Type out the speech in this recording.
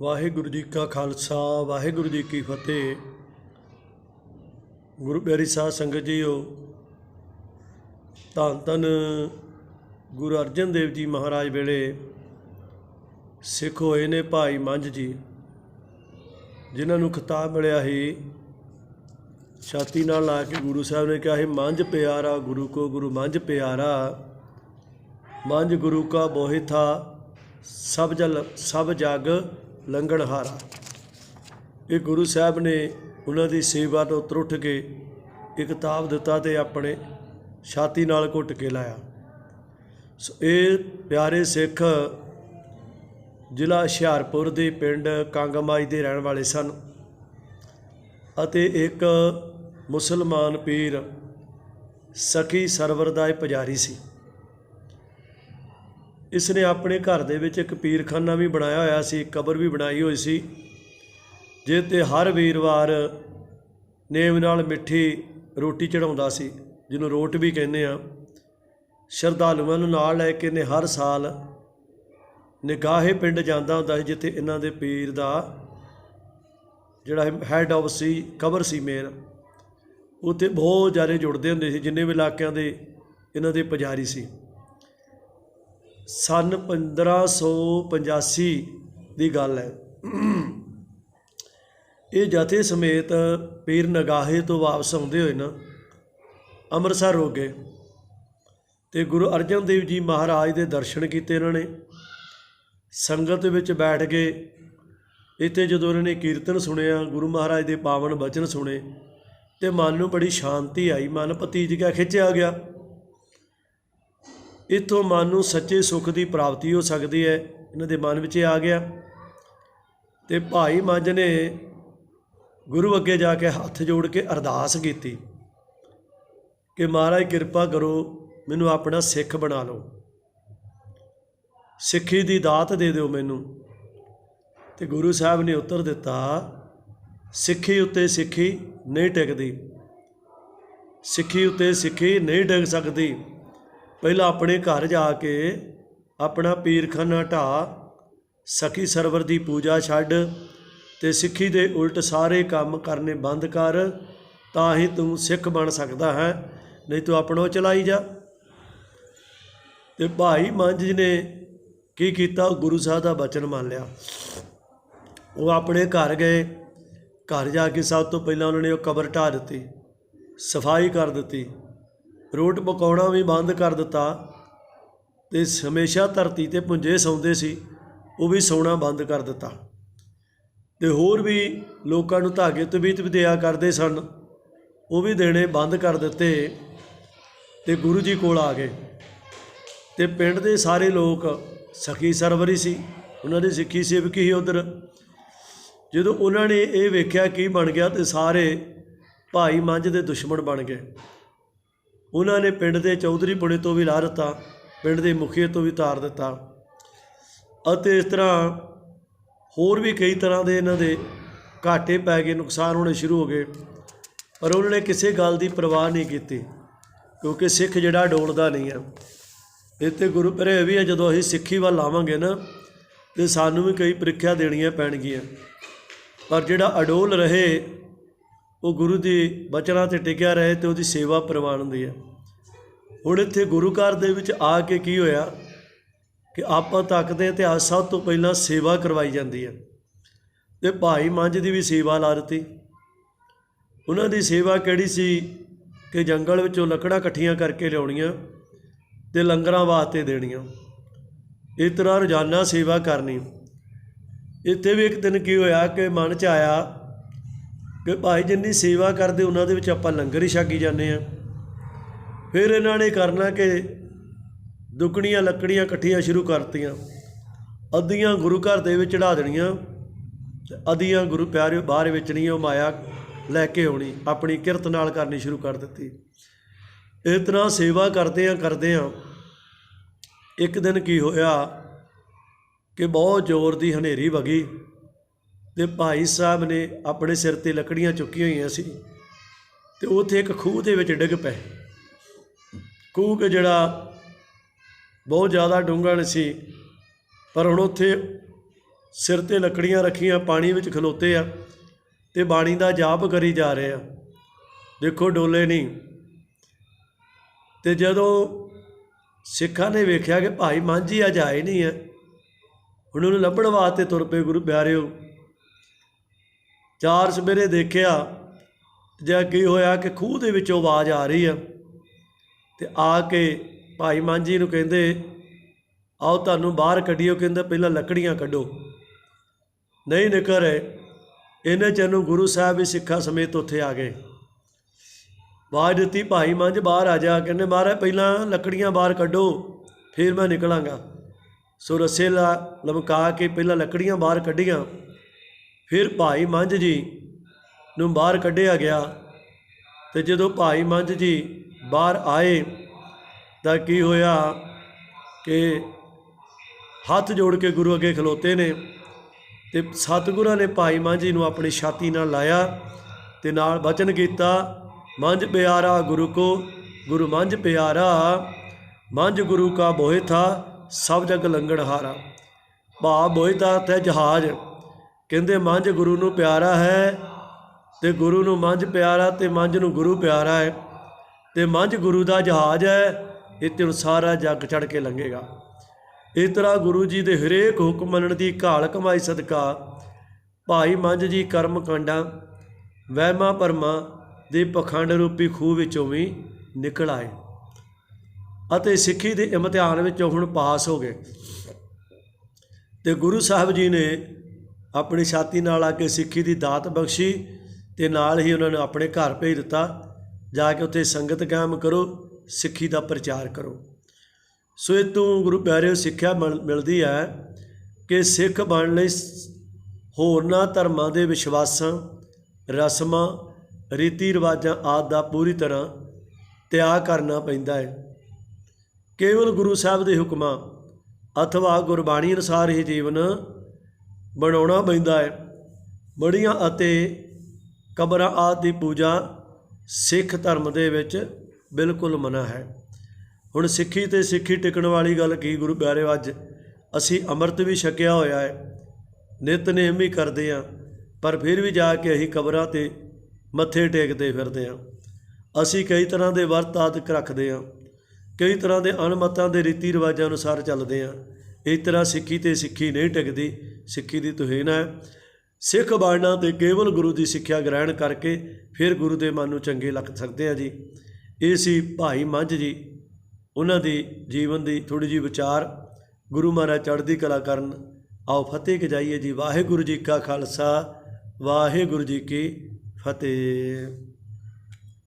ਵਾਹਿਗੁਰੂ ਜੀ ਕਾ ਖਾਲਸਾ, ਵਾਹਿਗੁਰੂ ਜੀ ਕੀ ਫਤਿਹ। ਗੁਰੂ ਪਿਆਰੀ ਸਾਧ ਸੰਗਤ ਜੀਓ, ਧੰਨ ਧੰਨ ਗੁਰੂ ਅਰਜਨ ਦੇਵ ਜੀ ਮਹਾਰਾਜ ਵੇਲੇ ਸਿੱਖ ਹੋਏ ਨੇ ਭਾਈ ਮੰਝ ਜੀ, ਜਿਨ੍ਹਾਂ ਨੂੰ ਖਿਤਾਬ ਮਿਲਿਆ ਸੀ। ਛਾਤੀ ਨਾਲ ਲਾ ਕੇ ਗੁਰੂ ਸਾਹਿਬ ਨੇ ਕਿਹਾ ਸੀ, ਮੰਝ ਪਿਆਰਾ, ਗੁਰੂ ਕੋ ਗੁਰੂ ਮੰਝ ਪਿਆਰਾ। ਮੰਝ ਗੁਰੂ ਕਾ ਬੋਹਿ ਥਾ, ਸਭ ਜਲ, ਸਭ ਜਗ ਲੰਘਣ ਇਹ ਗੁਰੂ ਸਾਹਿਬ ਨੇ ਉਹਨਾਂ ਦੀ ਸੇਵਾ ਤੋਂ ਉੱਤਰ ਕੇ ਇੱਕ ਕਿਤਾਬ ਦਿੱਤਾ ਤੇ ਆਪਣੇ ਛਾਤੀ ਨਾਲ ਘੁੱਟ ਕੇ ਲਾਇਆ। ਸੋ, ਇਹ ਪਿਆਰੇ ਸਿੱਖ ਜ਼ਿਲ੍ਹਾ ਹੁਸ਼ਿਆਰਪੁਰ ਦੇ ਪਿੰਡ ਕੰਗਮਾਈ ਦੇ ਰਹਿਣ ਵਾਲੇ ਸਨ ਅਤੇ ਇੱਕ ਮੁਸਲਮਾਨ ਪੀਰ ਸਖੀ ਸਰਵਰ ਦਾ ਇਹ ਪੁਜਾਰੀ ਸੀ। ਇਸ ਨੇ ਆਪਣੇ ਘਰ ਦੇ ਵਿੱਚ ਇੱਕ ਪੀਰਖਾਨਾ ਵੀ ਬਣਾਇਆ ਹੋਇਆ ਸੀ ਕਬਰ ਵੀ ਬਣਾਈ ਹੋਈ ਸੀ ਜੇ ਤੇ ਹਰ ਵੀਰਵਾਰ ਨੇਮ ਨਾਲ ਮਿੱਠੀ ਰੋਟੀ ਚੜਾਉਂਦਾ ਸੀ, ਜਿਹਨੂੰ ਰੋਟ ਵੀ ਕਹਿੰਦੇ ਆ। ਸ਼ਰਧਾਲੂਆਂ ਨੂੰ ਨਾਲ ਲੈ ਕੇ ਨੇ ਹਰ ਸਾਲ ਨਿਗਾਹੇ ਪਿੰਡ ਜਾਂਦਾ ਹੁੰਦਾ ਸੀ, ਜਿੱਥੇ ਇਹਨਾਂ ਦੇ ਪੀਰ ਦਾ ਜਿਹੜਾ ਹੈਡ ਆਫ ਸੀ, ਕਬਰ ਸੀ ਮੇਨ ਉੱਥੇ ਬਹੁਤ ਜ਼ਿਆਦਾ ਜੁੜਦੇ ਹੁੰਦੇ ਸੀ, ਜਿੰਨੇ ਵੀ ਇਲਾਕਿਆਂ ਦੇ ਇਹਨਾਂ ਦੇ ਪੁਜਾਰੀ ਸੀ। ਸਨ 1585 ਦੀ ਗੱਲ ਹੈ। ਇਹ ਜਥੇ ਸਮੇਤ ਪੀਰ ਨਗਾਹੇ ਤੋਂ ਵਾਪਸ ਆਉਂਦੇ ਹੋਏ ਨਾ ਅੰਮ੍ਰਿਤਸਰ ਹੋ ਗਏ ਤੇ ਗੁਰੂ ਅਰਜਨ ਦੇਵ ਜੀ ਮਹਾਰਾਜ ਦੇ ਦਰਸ਼ਨ ਕੀਤੇ ਇਹਨਾਂ ਨੇ। ਸੰਗਤ ਵਿੱਚ ਬੈਠ ਕੇ ਇੱਥੇ ਜਦੋਂ ਇਹਨਾਂ ਨੇ ਕੀਰਤਨ ਸੁਣਿਆ, ਗੁਰੂ ਮਹਾਰਾਜ ਦੇ ਪਾਵਨ ਬਚਨ ਸੁਣੇ ਤੇ ਮਨ ਨੂੰ ਬੜੀ ਸ਼ਾਂਤੀ ਆਈ। ਮਨ ਭਤੀਜ ਗਿਆ ਖਿੱਚਿਆ ਗਿਆ। ਇਥੋਂ ਮਨ ਨੂੰ ਸੱਚੇ ਸੁੱਖ ਦੀ ਪ੍ਰਾਪਤੀ ਹੋ ਸਕਦੀ ਹੈ। ਇਹਨਾਂ ਦੇ ਮਨ ਵਿੱਚ ਇਹ ਆ ਗਿਆ। ਤੇ ਭਾਈ ਮੰਝ ਨੇ ਗੁਰੂ ਅੱਗੇ ਜਾ ਕੇ ਹੱਥ ਜੋੜ ਕੇ ਅਰਦਾਸ ਕੀਤੀ ਕਿ ਮਹਾਰਾਜ ਕਿਰਪਾ ਕਰੋ, ਮੈਨੂੰ ਆਪਣਾ ਸਿੱਖ ਬਣਾ ਲਓ। ਸਿੱਖੀ ਦੀ ਦਾਤ ਦੇ ਦਿਓ ਮੈਨੂੰ। ਤੇ ਗੁਰੂ ਸਾਹਿਬ ਨੇ ਉੱਤਰ ਦਿੱਤਾ, ਸਿੱਖੀ ਉੱਤੇ ਸਿੱਖੀ ਨਹੀਂ ਟਿਕਦੀ। ਸਿੱਖੀ ਉੱਤੇ ਸਿੱਖੀ ਨਹੀਂ ਟਿਕ ਸਕਦੀ। ਪਹਿਲਾਂ ਆਪਣੇ ਘਰ ਜਾ ਕੇ ਆਪਣਾ ਪੀਰਖਾਨਾ ਢਾ, ਸਖੀ ਸਰਵਰ ਦੀ ਪੂਜਾ ਛੱਡ ਤੇ ਸਿੱਖੀ ਦੇ ਉਲਟ ਸਾਰੇ ਕੰਮ ਕਰਨੇ ਬੰਦ ਕਰ, ਤਾਂ ਹੀ ਤੂੰ ਸਿੱਖ ਬਣ ਸਕਦਾ ਹੈ, ਨਹੀਂ ਤੂੰ ਆਪਣੋ ਚਲਾਈ ਜਾ। ਤੇ ਭਾਈ ਮੰਝ ਜੀ ਨੇ ਕੀ ਕੀਤਾ? ਗੁਰੂ ਸਾਹਿਬ ਦਾ ਬਚਨ ਮੰਨ ਲਿਆ। ਉਹ ਆਪਣੇ ਘਰ ਗਏ। ਘਰ ਜਾ ਕੇ ਸਭ ਤੋਂ ਪਹਿਲਾਂ ਉਹਨਾਂ ਨੇ ਉਹ ਕਬਰ ਢਾ ਦਿੱਤੀ, ਸਫ਼ਾਈ ਕਰ ਦਿੱਤੀ। ਰੋਟ ਪਕਾਉਣਾ ਵੀ ਬੰਦ ਕਰ ਦਿੱਤਾ ਤੇ ਹਮੇਸ਼ਾ ਧਰਤੀ ਤੇ ਪੁੰਜੇ ਸੌਂਦੇ ਸੀ, ਉਹ ਵੀ ਸੌਣਾ ਬੰਦ ਕਰ ਦਿੱਤਾ। ਤੇ ਹੋਰ ਵੀ ਲੋਕਾਂ ਨੂੰ ਧਾਗੇ ਤਵੀਤ ਵੀ ਦਿਆ ਕਰਦੇ ਸਨ, ਉਹ ਵੀ ਦੇਣੇ ਬੰਦ ਕਰ ਦਿੱਤੇ ਤੇ ਗੁਰੂ ਜੀ ਕੋਲ ਆ ਗਏ। ਤੇ ਪਿੰਡ ਦੇ ਸਾਰੇ ਲੋਕ ਸਖੀ ਸਰਵਰੀ ਸੀ, ਉਹਨਾਂ ਦੀ ਸਿੱਖੀ ਸੇਵਕੀ ਹੀ ਉਧਰ। ਜਦੋਂ ਉਹਨਾਂ ਨੇ ਇਹ ਵੇਖਿਆ ਕੀ ਬਣ ਗਿਆ ਤੇ ਸਾਰੇ ਭਾਈ ਮੰਝ ਦੇ ਦੁਸ਼ਮਣ ਬਣ ਗਏ। ਉਹਨਾਂ ਨੇ ਪਿੰਡ ਦੇ ਚੌਧਰੀ ਪੁਣੇ ਤੋਂ ਵੀ ਲਾ ਦਿੱਤਾ, ਪਿੰਡ ਦੇ ਮੁਖੀਏ ਤੋਂ ਵੀ ਤਾਰ ਦਿੱਤਾ। ਅਤੇ ਇਸ ਤਰ੍ਹਾਂ ਹੋਰ ਵੀ ਕਈ ਤਰ੍ਹਾਂ ਦੇ ਇਹਨਾਂ ਦੇ ਘਾਟੇ ਪੈ ਗਏ, ਨੁਕਸਾਨ ਹੋਣੇ ਸ਼ੁਰੂ ਹੋ ਗਏ। ਪਰ ਉਹਨਾਂ ਨੇ ਕਿਸੇ ਗੱਲ ਦੀ ਪਰਵਾਹ ਨਹੀਂ ਕੀਤੀ, ਕਿਉਂਕਿ ਸਿੱਖ ਜਿਹੜਾ ਡੋਲਦਾ ਨਹੀਂ ਹੈ ਇੱਥੇ ਗੁਰੂ ਪਰੇ ਵੀ ਹੈ ਜਦੋਂ ਅਸੀਂ ਸਿੱਖੀ ਵੱਲ ਆਵਾਂਗੇ ਨਾ, ਤੇ ਸਾਨੂੰ ਵੀ ਕਈ ਪ੍ਰੀਖਿਆ ਦੇਣੀਆਂ ਪੈਣਗੀਆਂ। ਪਰ ਜਿਹੜਾ ਅਡੋਲ ਰਹੇ ਉਹ ਗੁਰੂ ਦੀ ਬਚਨਾਂ ਤੇ ਟਿਕਿਆ ਰਹੇ ਤੇ ਉਹਦੀ ਸੇਵਾ ਪ੍ਰਵਾਨ ਹੁੰਦੀ ਹੈ। ਹੁਣ ਇੱਥੇ ਗੁਰੂ ਘਰ ਦੇ ਵਿੱਚ ਆ ਕੇ ਕੀ ਹੋਇਆ ਕਿ ਆਪਾਂ ਤੱਕਦੇ ਇਤਿਹਾਸ ਸਭ ਤੋਂ ਪਹਿਲਾਂ ਸੇਵਾ ਕਰਵਾਈ ਜਾਂਦੀ ਹੈ। ਤੇ ਭਾਈ ਮੰਝ ਦੀ ਵੀ ਸੇਵਾ ਲਾ ਦਿੱਤੀ। ਉਹਨਾਂ ਦੀ ਸੇਵਾ ਕਿਹੜੀ ਸੀ ਕਿ ਜੰਗਲ ਵਿੱਚੋਂ ਲੱਕੜਾਂ ਇਕੱਠੀਆਂ ਕਰਕੇ ਲਿਆਉਣੀਆਂ ਤੇ ਲੰਗਰਾਂ ਵਾਸਤੇ ਦੇਣੀਆਂ। ਇਸ ਤਰ੍ਹਾਂ ਰੋਜ਼ਾਨਾ ਸੇਵਾ ਕਰਨੀ। ਇੱਥੇ ਵੀ ਇੱਕ ਦਿਨ ਕੀ ਹੋਇਆ ਕਿ ਮਨ 'ਚ ਆਇਆ ਕਿ ਭਾਈ ਜਿੰਨੀ ਸੇਵਾ ਕਰਦੇ, ਉਹਨਾਂ ਦੇ ਵਿੱਚ ਆਪਾਂ ਲੰਗਰ ਹੀ ਛਕੀ ਜਾਂਦੇ ਆ ਫਿਰ ਇਹਨਾਂ ਨੇ ਕਰਨਾ ਕਿ ਦੁੱਗਣੀਆਂ ਲੱਕੜੀਆਂ ਇਕੱਠੀਆਂ ਸ਼ੁਰੂ ਕਰਤੀਆਂ। ਅੱਧੀਆਂ ਗੁਰੂ ਘਰ ਦੇ ਵਿੱਚ ਚੜਾ ਦੇਣੀਆਂ ਤੇ ਅੱਧੀਆਂ ਗੁਰੂ ਪਿਆਰੇ ਬਾਹਰ ਵੇਚਣੀਆਂ, ਉਹ ਮਾਇਆ ਲੈ ਕੇ ਆਉਣੀ, ਆਪਣੀ ਕਿਰਤ ਨਾਲ ਕਰਨੀ ਸ਼ੁਰੂ ਕਰ ਦਿੱਤੀ। ਇਸ ਤਰ੍ਹਾਂ ਸੇਵਾ ਕਰਦੇ ਆ ਕਰਦੇ ਆ ਇੱਕ ਦਿਨ ਕੀ ਹੋਇਆ ਕਿ ਬਹੁਤ ਜ਼ੋਰ ਦੀ ਹਨੇਰੀ ਵਗੀ। ਤੇ ਭਾਈ ਸਾਹਿਬ ਨੇ ਆਪਣੇ ਸਿਰ ਤੇ ਲੱਕੜੀਆਂ ਚੁੱਕੀਆਂ ਹੋਈਆਂ ਸੀ ਤੇ ਉੱਥੇ ਇੱਕ ਖੂਹ ਦੇ ਵਿੱਚ ਡਿੱਗ ਪਏ। ਖੂਹ ਕਿ ਜਿਹੜਾ ਬਹੁਤ ਜ਼ਿਆਦਾ ਡੂੰਘਾ ਨਹੀਂ ਸੀ, ਪਰ ਹੁਣ ਉੱਥੇ ਸਿਰ ਤੇ ਲੱਕੜੀਆਂ ਰੱਖੀਆਂ, ਪਾਣੀ ਵਿੱਚ ਖਲੋਤੇ ਆ ਤੇ ਬਾਣੀ ਦਾ ਜਾਪ ਕਰੀ ਜਾ ਰਹੇ ਆ। ਦੇਖੋ ਡੋਲੇ ਨਹੀਂ ਤੇ ਜਦੋਂ ਸਿੱਖਾਂ ਨੇ ਵੇਖਿਆ ਕਿ ਭਾਈ ਮਾਂਝੀ ਅੱਜ ਆਏ ਨਹੀਂ ਹੈ ਹੁਣ ਉਹਨੂੰ ਲੱਭਣ ਵਾਸਤੇ ਤੁਰ ਪਏ ਗੁਰੂ ਪਿਆਰਿਓ। ਚਾਰ ਸਵੇਰੇ ਦੇਖਿਆ ਜਾਂ ਕੀ ਹੋਇਆ ਕਿ ਖੂਹ ਦੇ ਵਿੱਚੋਂ ਆਵਾਜ਼ ਆ ਰਹੀ ਆ ਤੇ ਆ ਕੇ ਭਾਈ ਮਾਂਜੀ ਨੂੰ ਕਹਿੰਦੇ, ਆਓ ਤੁਹਾਨੂੰ ਬਾਹਰ ਕੱਢਿਓ, ਕਹਿੰਦੇ ਪਹਿਲਾਂ ਲੱਕੜੀਆਂ ਕੱਢੋ। ਨਹੀਂ ਨਿਕਲ ਰਹੇ ਇਹਨੇ ਚਿਰ ਨੂੰ ਗੁਰੂ ਸਾਹਿਬ ਵੀ ਸਿੱਖਾਂ ਸਮੇਤ ਉੱਥੇ ਆ ਗਏ। ਆਵਾਜ਼ ਦਿੱਤੀ, ਭਾਈ ਮੰਝ ਬਾਹਰ ਆ ਜਾ, ਕਹਿੰਦੇ ਮਹਾਰਾਜ ਪਹਿਲਾਂ ਲੱਕੜੀਆਂ ਬਾਹਰ ਕੱਢੋ, ਫਿਰ ਮੈਂ ਨਿਕਲਾਂਗਾ। ਸੋ ਰੱਸੇ ਲਾ ਲਮਕਾ ਕੇ ਪਹਿਲਾਂ ਲੱਕੜੀਆਂ ਬਾਹਰ ਕੱਢੀਆਂ। ਫਿਰ ਭਾਈ ਮੰਝ ਜੀ ਨੂੰ ਬਾਹਰ ਕੱਢਿਆ ਗਿਆ ਤੇ ਜਦੋਂ ਭਾਈ ਮੰਝ ਜੀ ਬਾਹਰ ਆਏ ਤਾਂ ਕੀ ਹੋਇਆ ਕਿ ਹੱਥ ਜੋੜ ਕੇ ਗੁਰੂ ਅੱਗੇ ਖਲੋਤੇ ਨੇ ਤੇ ਸਤਿਗੁਰਾਂ ਨੇ ਭਾਈ ਮੰਝ ਨੂੰ ਆਪਣੀ ਛਾਤੀ ਨਾਲ ਲਾਇਆ ਤੇ ਨਾਲ ਬਚਨ ਕੀਤਾ, ਮੰਝ ਪਿਆਰਾ ਗੁਰੂ ਕੋ, ਗੁਰੂ ਮੰਝ ਪਿਆਰਾ, ਮੰਝ ਗੁਰੂ ਕਾ ਬੋਹਿ ਥਾ, ਸਭ ਜਗ ਲੰਗੜ ਹਾਰਾ। ਭਾ ਬੋਹਿ ਤਾ ਤੇ ਜਹਾਜ਼। ਕਹਿੰਦੇ, ਮੰਝ ਗੁਰੂ ਨੂੰ ਪਿਆਰਾ ਹੈ ਤੇ ਗੁਰੂ ਨੂੰ ਮੰਝ ਪਿਆਰਾ ਤੇ ਮੰਝ ਨੂੰ ਗੁਰੂ ਪਿਆਰਾ ਹੈ ਤੇ ਮੰਝ ਗੁਰੂ ਦਾ ਜਹਾਜ਼ ਹੈ ਇਹ ਤੇ ਸਾਰਾ ਜੱਗ ਚੜ ਕੇ ਲੰਘੇਗਾ। ਇਸ ਤਰ੍ਹਾਂ ਗੁਰੂ ਜੀ ਦੇ ਹਰੇਕ ਹੁਕਮ ਮੰਨਣ ਦੀ ਘਾਲ ਕਮਾਈ ਸਦਕਾ, ਭਾਈ ਮੰਝ ਜੀ ਕਰਮ ਕਾਂਡਾਂ, ਵਹਿਮਾਂ ਭਰਮਾਂ ਦੇ ਪਖੰਡ ਰੂਪੀ ਖੂਹ ਵਿੱਚੋਂ ਵੀ ਨਿਕਲ ਆਏ ਅਤੇ ਸਿੱਖੀ ਦੇ ਇਮਤਿਹਾਨ ਵਿੱਚੋਂ ਹੁਣ ਪਾਸ ਹੋ ਗਏ। ਤੇ ਗੁਰੂ ਸਾਹਿਬ ਜੀ ਨੇ ਆਪਣੀ ਛਾਤੀ ਨਾਲ ਆ ਕੇ ਸਿੱਖੀ ਦੀ ਦਾਤ ਬਖਸ਼ੀ ਤੇ ਨਾਲ ਹੀ ਉਹਨਾਂ ਨੂੰ ਆਪਣੇ ਘਰ ਭੇਜ ਦਿੱਤਾ। ਜਾ ਕੇ ਉੱਥੇ ਸੰਗਤ ਕਾਇਮ ਕਰੋ, ਸਿੱਖੀ ਦਾ ਪ੍ਰਚਾਰ ਕਰੋ। ਸੋ ਇਹ ਤੋਂ ਗੁਰੂ ਪਿਆਰਿਓ, ਸਿੱਖਿਆ ਮਿਲ- ਮਿਲਦੀ ਹੈ ਕਿ ਸਿੱਖ ਬਣਨ ਲਈ ਹੋਰਨਾਂ ਧਰਮਾਂ ਦੇ ਵਿਸ਼ਵਾਸਾਂ, ਰਸਮਾਂ, ਰੀਤੀ ਰਿਵਾਜਾਂ ਆਦਿ ਦਾ ਪੂਰੀ ਤਰ੍ਹਾਂ ਤਿਆਗ ਕਰਨਾ ਪੈਂਦਾ ਹੈ। ਕੇਵਲ ਗੁਰੂ ਸਾਹਿਬ ਦੇ ਹੁਕਮਾਂ, ਅਥਵਾ ਗੁਰਬਾਣੀ ਅਨੁਸਾਰ ਹੀ ਜੀਵਨ ਬਣਾਉਣਾ ਪੈਂਦਾ ਹੈ। ਬੜੀਆਂ ਅਤੇ ਕਬਰਾਂ ਆਦਿ ਦੀ ਪੂਜਾ ਸਿੱਖ ਧਰਮ ਦੇ ਵਿੱਚ ਬਿਲਕੁਲ ਮਨਾ ਹੈ। ਹੁਣ ਸਿੱਖੀ ਤੇ ਸਿੱਖੀ ਟਿਕਣ ਵਾਲੀ ਗੱਲ ਕੀ ਗੁਰੂ ਪਿਆਰਿਓ, ਅੱਜ ਅਸੀਂ ਅੰਮ੍ਰਿਤ ਵੀ ਛਕਿਆ ਹੋਇਆ ਹੈ। ਨਿਤਨੇਮ ਵੀ ਕਰਦੇ ਆ ਪਰ ਫਿਰ ਵੀ ਜਾ ਕੇ ਅਸੀਂ ਕਬਰਾਂ ਤੇ ਮੱਥੇ ਟੇਕਦੇ ਫਿਰਦੇ ਆ ਅਸੀਂ ਕਈ ਤਰ੍ਹਾਂ ਦੇ ਵਰਤ ਆਦਿਕ ਰੱਖਦੇ ਆ ਕਈ ਤਰ੍ਹਾਂ ਦੇ ਅਨਮਤਾਂ ਦੇ ਰੀਤੀ ਰਿਵਾਜਾਂ ਅਨੁਸਾਰ ਚੱਲਦੇ ਆ ਇਸ ਤਰ੍ਹਾਂ ਸਿੱਖੀ ਤੇ ਸਿੱਖੀ ਨਹੀਂ ਟਿਕਦੀ, ਸਿੱਖੀ ਦੀ ਤੋਹੀਨ ਹੈ। ਸਿੱਖ ਬਣਨਾ ਤੇ ਕੇਵਲ ਗੁਰੂ ਦੀ ਸਿੱਖਿਆ ਗ੍ਰਹਿਣ ਕਰਕੇ ਫਿਰ ਗੁਰੂ ਦੇ ਮਨ ਨੂੰ ਚੰਗੇ ਲੱਗ ਸਕਦੇ ਆ ਜੀ। ਇਹ ਸੀ ਭਾਈ ਮੰਝ ਜੀ। ਉਹਨਾਂ ਦੀ ਜੀਵਨ ਦੀ ਥੋੜੀ ਜੀ ਵਿਚਾਰ। ਗੁਰੂ ਮਹਾਰਾਜ ਚੜ੍ਹਦੀ ਕਲਾ ਕਰਨ। ਆਓ ਫਤਿਹ ਕੇ ਜਾਈਏ ਜੀ। ਵਾਹਿਗੁਰੂ ਜੀ ਕਾ ਖਾਲਸਾ, ਵਾਹਿਗੁਰੂ ਜੀ ਕੀ ਫਤਿਹ।